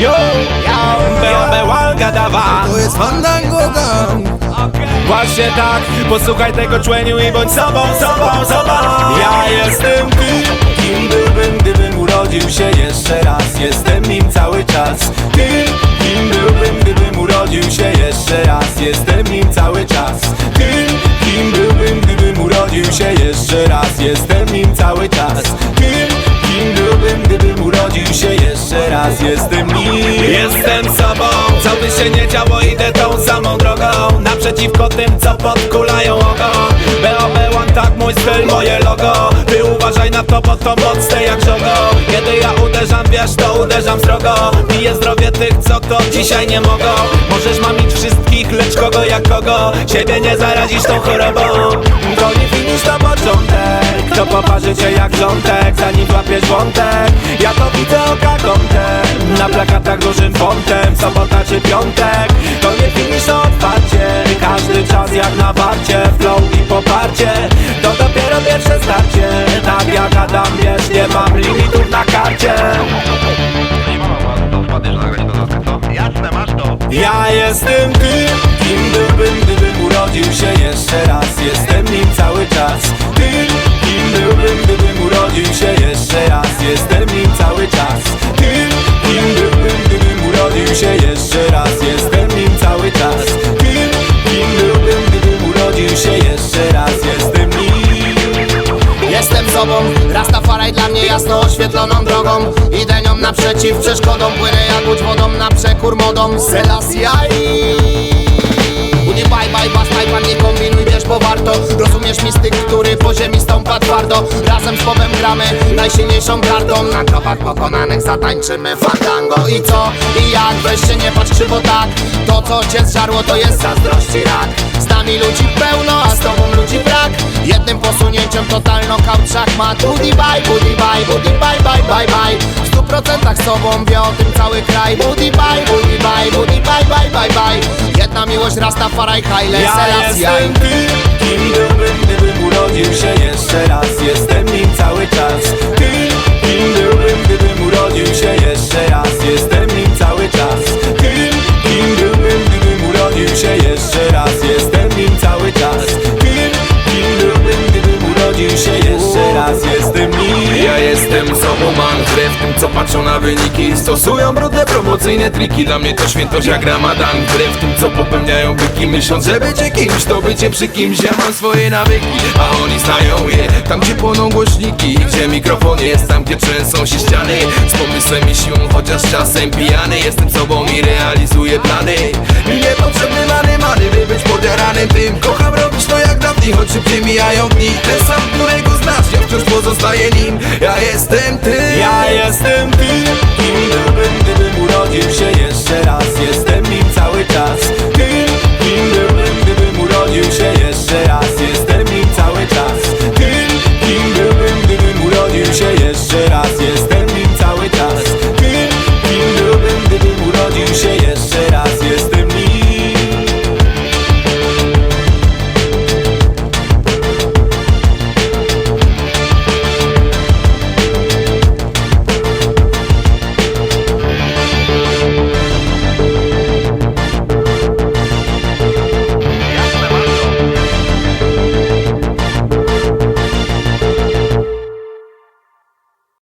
Yo, BOB Łanga dawa. To jest Fandango Gang Właśnie tak, posłuchaj tego człeniu i bądź sobą, sobą, sobą. Ja jestem tym, kim byłbym, gdybym urodził się jeszcze raz. Jestem nim cały czas. Tym, kim byłbym, gdybym urodził się jeszcze raz. Jestem nim cały czas. Tym, kim byłbym, gdybym urodził się jeszcze raz. Jestem nim cały czas jeszcze raz Jestem nim Jestem sobą, co by się nie działo Idę tą samą drogą. Naprzeciwko tym, co podkulają ogon BOB One, tak mój styl, moje logo. Ty uważaj na to, bo to mocne jak żogo. Kiedy ja uderzam, wiesz, to uderzam srogo. Piję zdrowie tych, co to dzisiaj nie mogą. Możesz mamić wszystkich, lecz kogo jak kogo. Siebie nie zarazisz tą chorobą poparzy cię jak rządek, zanim złapiesz wątek Ja to widzę oka kątem Na plakatach dużym fontem. Sobota czy piątek To nie finisz, to otwarcie. Każdy czas jak na warcie Flow i poparcie. To dopiero pierwsze starcie Tak jak Adam, wiesz, nie mam limitów na karcie. Jasne, masz to. Ja jestem tym, kim byłbym, gdybym urodził się jeszcze raz. Jestem nim cały czas Jestem nim cały czas. Tym, kim byłbym, gdybym urodził się jeszcze raz? Jestem nim cały czas. Tym, kim byłbym, gdybym urodził się jeszcze raz? Jestem nim. Jestem sobą, Rastafari dla mnie jasno oświetloną drogą. Idę nią naprzeciw przeszkodom Płynę jak łódź wodą na przekór modą. Selassie. Udi bye bye, bastaj pan nie kombinuj, wiesz, bo warto Rozumiesz mistyk, który po ziemi stąpa twardo. Razem z Bobem gramy najsilniejszą kartą. Na grobach pokonanych zatańczymy fandango. I co? I jak? Weź się nie patrz krzywo tak. To co cię zżarło to jest zazdrości rak. Z nami ludzi pełno, a z tobą ludzi brak. Jednym posunięciem totalno kaut szachmat. Booty bye, booty bye, booty bye, bye, bye, bye. W stu procentach z sobą wie o tym cały kraj. Booty bye, booty bye, booty bye, bye, bye, bye. Jedna miłość Rastafari, Haile Ja Selassie Sobą, mam. Krew w tym co patrzą na wyniki Stosują brudne promocyjne triki. Dla mnie to świętość jak ramadan. Wbrew tym co popełniają byki Myśląc, że bycie kimś to bycie przy kimś. Ja mam swoje nawyki, a oni znają je. Tam gdzie płoną głośniki Gdzie mikrofon jest, tam gdzie trzęsą się ściany. Z pomysłem i siłą, chociaż czasem pijany. Jestem sobą i realizuję plany. Mi niepotrzebny many, many By być podjaranym tym. Kocham robić to jak dawniej Choć szybciej mijają dni. Ten sam, którego czas, ja wciąż pozostaję nim. Ja jestem ty, ja jestem ty Kim gdybym, gdybym urodził się